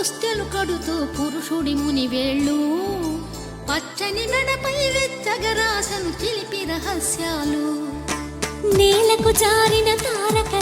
పుస్తెలు కడుతూ పురుషుడి ముని వేళ్ళు. పచ్చని మెడపై వెచ్చగరాసను చిలిపి రహస్యాలు. నేలకు జారిన తారక